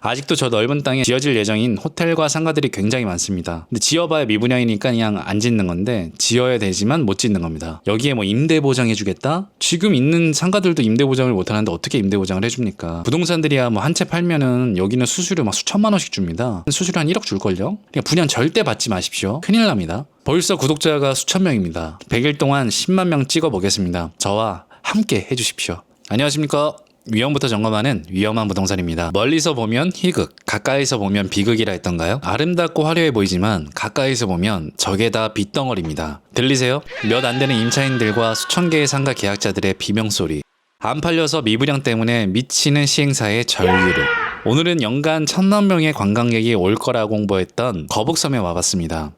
아직도 저 넓은 땅에 지어질 예정인 호텔과 상가들이 굉장히 많습니다. 근데 지어봐야 미분양이니까 그냥 안 짓는 건데 지어야 되지만 못 짓는 겁니다. 여기에 뭐 임대 보장해주겠다? 지금 있는 상가들도 임대 보장을 못 하는데 어떻게 임대 보장을 해줍니까? 부동산들이야 뭐 한 채 팔면은 여기는 수수료 막 수천만 원씩 줍니다. 수수료 한 1억 줄걸요? 그러니까 분양 절대 받지 마십시오. 큰일 납니다. 벌써 구독자가 수천 명입니다. 100일 동안 10만 명 찍어 보겠습니다. 저와 함께 해주십시오. 안녕하십니까? 위험부터 점검하는 위험한 부동산입니다. 멀리서 보면 희극, 가까이서 보면 비극이라 했던가요? 아름답고 화려해 보이지만 가까이서 보면 저게 다 빗덩어리입니다. 들리세요? 몇 안 되는 임차인들과 수천 개의 상가 계약자들의 비명소리. 안 팔려서 미분양 때문에 미치는 시행사의 전류를. 오늘은 연간 천만 명의 관광객이 올 거라고 홍보했던 거북섬에 와봤습니다.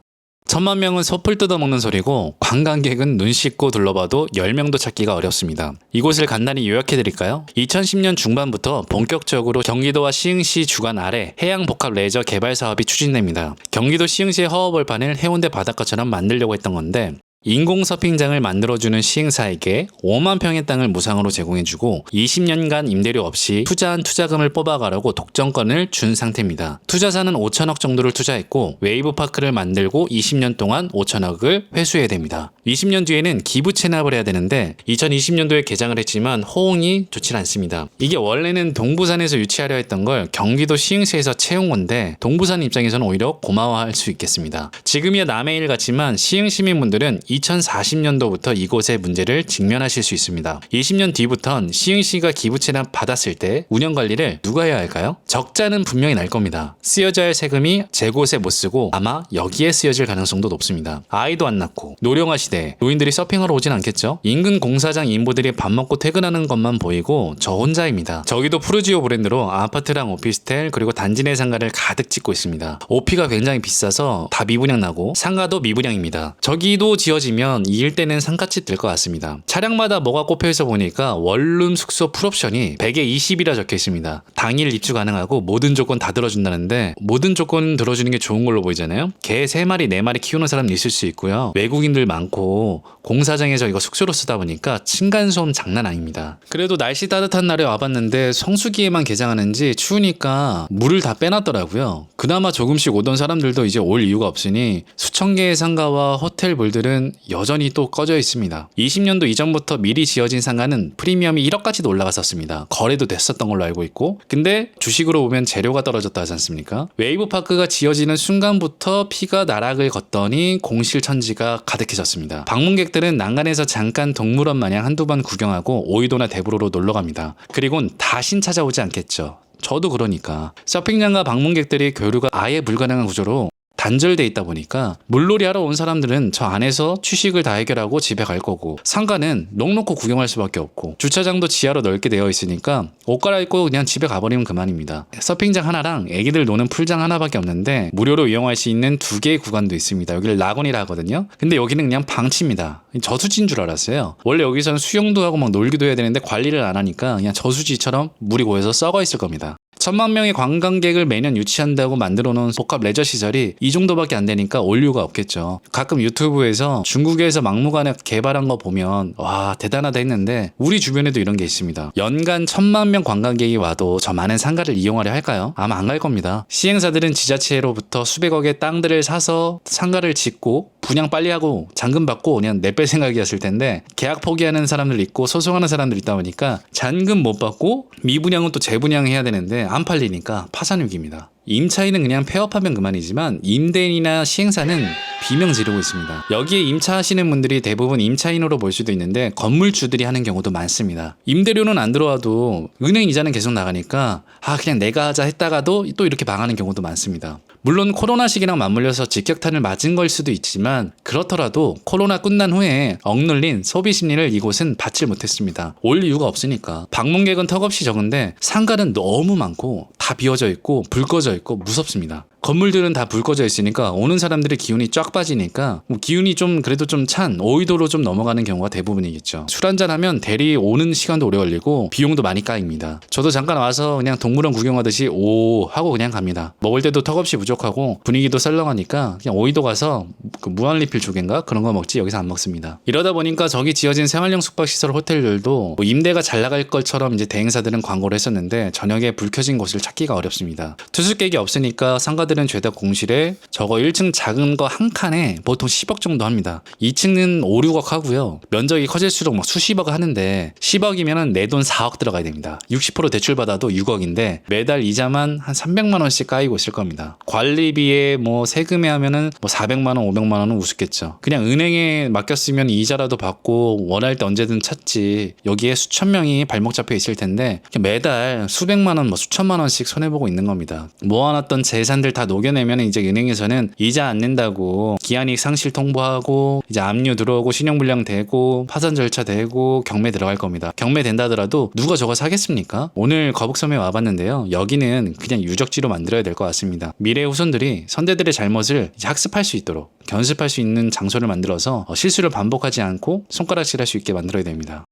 천만 명은 솥을 뜯어먹는 소리고 관광객은 눈 씻고 둘러봐도 10명도 찾기가 어렵습니다. 이곳을 간단히 요약해드릴까요? 2010년 중반부터 본격적으로 경기도와 시흥시 주관 아래 해양복합 레저 개발 사업이 추진됩니다. 경기도 시흥시의 허허벌판을 해운대 바닷가처럼 만들려고 했던 건데 인공 서핑장을 만들어주는 시행사에게 5만 평의 땅을 무상으로 제공해주고 20년간 임대료 없이 투자한 투자금을 뽑아가라고 독점권을 준 상태입니다. 투자사는 5천억 정도를 투자했고 웨이브 파크를 만들고 20년 동안 5천억을 회수해야 됩니다. 20년 뒤에는 기부 체납을 해야 되는데 2020년도에 개장을 했지만 호응이 좋지 않습니다. 이게 원래는 동부산에서 유치하려 했던 걸 경기도 시흥시에서 채운 건데 동부산 입장에서는 오히려 고마워할 수 있겠습니다. 지금이야 남의 일 같지만 시흥 시민분들은 2040년도부터 이곳의 문제를 직면하실 수 있습니다. 20년 뒤부턴 시흥시가 기부 체납 받았을 때 운영 관리를 누가 해야 할까요? 적자는 분명히 날 겁니다. 쓰여져야 할 세금이 제 곳에 못 쓰고 아마 여기에 쓰여질 가능성도 높습니다. 아이도 안 낳고 노령화 시대 노인들이 서핑하러 오진 않겠죠? 인근 공사장 인부들이 밥 먹고 퇴근하는 것만 보이고 저 혼자입니다. 저기도 푸르지오 브랜드로 아파트랑 오피스텔 그리고 단지 내 상가를 가득 짓고 있습니다. 오피가 굉장히 비싸서 다 미분양 나고 상가도 미분양입니다. 저기도 지어 지면 이 일대는 상가집 될것 같습니다. 차량마다 뭐가 꼽혀 있어 보니까 원룸 숙소 풀옵션이 100에 20이라 적혀 있습니다. 당일 입주 가능하고 모든 조건 다 들어준다는데 모든 조건 들어주는 게 좋은 걸로 보이잖아요. 개 3마리 4마리 키우는 사람 있을 수 있고요. 외국인들 많고 공사장에서 이거 숙소로 쓰다 보니까 층간소음 장난 아닙니다. 그래도 날씨 따뜻한 날에 와봤는데 성수기에만 개장하는지 추우니까 물을 다 빼놨더라고요. 그나마 조금씩 오던 사람들도 이제 올 이유가 없으니 수천 개의 상가와 호텔 물들은 여전히 또 꺼져 있습니다. 20년도 이전부터 미리 지어진 상가는 프리미엄이 1억까지도 올라갔었습니다. 거래도 됐었던 걸로 알고 있고 근데 주식으로 보면 재료가 떨어졌다 하지 않습니까? 웨이브 파크가 지어지는 순간부터 피가 나락을 걷더니 공실천지가 가득해졌습니다. 방문객들은 난간에서 잠깐 동물원 마냥 한두 번 구경하고 오이도나 대부로로 놀러 갑니다. 그리곤 다신 찾아오지 않겠죠. 저도 그러니까 서핑장과 방문객들의 교류가 아예 불가능한 구조로 단절돼 있다 보니까 물놀이 하러 온 사람들은 저 안에서 취식을 다 해결하고 집에 갈 거고 상가는 넉넉고 구경할 수밖에 없고 주차장도 지하로 넓게 되어 있으니까 옷 갈아입고 그냥 집에 가버리면 그만입니다. 서핑장 하나랑 애기들 노는 풀장 하나밖에 없는데 무료로 이용할 수 있는 두 개의 구간도 있습니다. 여기를 라곤이라 하거든요. 근데 여기는 그냥 방치입니다. 저수지인 줄 알았어요. 원래 여기서는 수영도 하고 막 놀기도 해야 되는데 관리를 안 하니까 그냥 저수지처럼 물이 고여서 썩어 있을 겁니다. 천만 명의 관광객을 매년 유치한다고 만들어 놓은 복합 레저 시설이 이 정도밖에 안 되니까 올류가 없겠죠. 가끔 유튜브에서 중국에서 막무가내 개발한 거 보면 와 대단하다 했는데 우리 주변에도 이런 게 있습니다. 연간 천만 명 관광객이 와도 저 많은 상가를 이용하려 할까요? 아마 안 갈 겁니다. 시행사들은 지자체로부터 수백억의 땅들을 사서 상가를 짓고 분양 빨리 하고 잔금 받고 그냥 내뺄 생각이었을 텐데 계약 포기하는 사람들 있고 소송하는 사람들 있다 보니까 잔금 못 받고 미분양은 또 재분양해야 되는데 안 팔리니까 파산 위기입니다. 임차인은 그냥 폐업하면 그만이지만 임대인이나 시행사는 비명 지르고 있습니다. 여기에 임차하시는 분들이 대부분 임차인으로 볼 수도 있는데 건물주들이 하는 경우도 많습니다. 임대료는 안 들어와도 은행 이자는 계속 나가니까 아 그냥 내가 하자 했다가도 또 이렇게 망하는 경우도 많습니다. 물론 코로나 시기랑 맞물려서 직격탄을 맞은 걸 수도 있지만 그렇더라도 코로나 끝난 후에 억눌린 소비 심리를 이곳은 받질 못했습니다. 올 이유가 없으니까. 방문객은 턱없이 적은데 상가는 너무 많고 다 비어져 있고 불 꺼져 있고 무섭습니다. 건물들은 다 불 꺼져 있으니까 오는 사람들의 기운이 쫙 빠지니까 뭐 기운이 좀 그래도 좀 찬 오이도로 좀 넘어가는 경우가 대부분이겠죠. 술 한잔 하면 대리 오는 시간도 오래 걸리고 비용도 많이 까입니다. 저도 잠깐 와서 그냥 동물원 구경하듯이 오 하고 그냥 갑니다. 먹을 때도 턱없이 부족하고 분위기도 썰렁하니까 그냥 오이도 가서 그 무한리필 조개인가 그런 거 먹지 여기서 안 먹습니다. 이러다 보니까 저기 지어진 생활용 숙박시설 호텔들도 뭐 임대가 잘 나갈 것처럼 이제 대행사들은 광고를 했었는데 저녁에 불 켜진 곳을 찾기가 어렵습니다. 투숙객이 없으니까 상가들 은 죄다 공실에 저거 1층 작은 거 한 칸에 보통 10억 정도 합니다. 2층은 5, 6억 하고요. 면적이 커질수록 막 수십억 하는데 10억이면 내 돈 4억 들어가야 됩니다. 60% 대출 받아도 6억인데 매달 이자만 한 300만 원씩 까이고 있을 겁니다. 관리비에 뭐 세금에 하면은 뭐 400만 원, 500만 원은 우습겠죠. 그냥 은행에 맡겼으면 이자라도 받고 원할 때 언제든 찾지. 여기에 수천 명이 발목 잡혀 있을 텐데 매달 수백만 원, 뭐 수천만 원씩 손해 보고 있는 겁니다. 모아놨던 재산들 다 녹여내면 이제 은행에서는 이자 안 낸다고 기한이익 상실 통보하고 이제 압류 들어오고 신용불량 되고 파산 절차 되고 경매 들어갈 겁니다. 경매 된다더라도 누가 저거 사겠습니까? 오늘 거북섬에 와봤는데요. 여기는 그냥 유적지로 만들어야 될 것 같습니다. 미래 후손들이 선대들의 잘못을 학습할 수 있도록 견습할 수 있는 장소를 만들어서 어, 실수를 반복하지 않고 손가락질할 수 있게 만들어야 됩니다.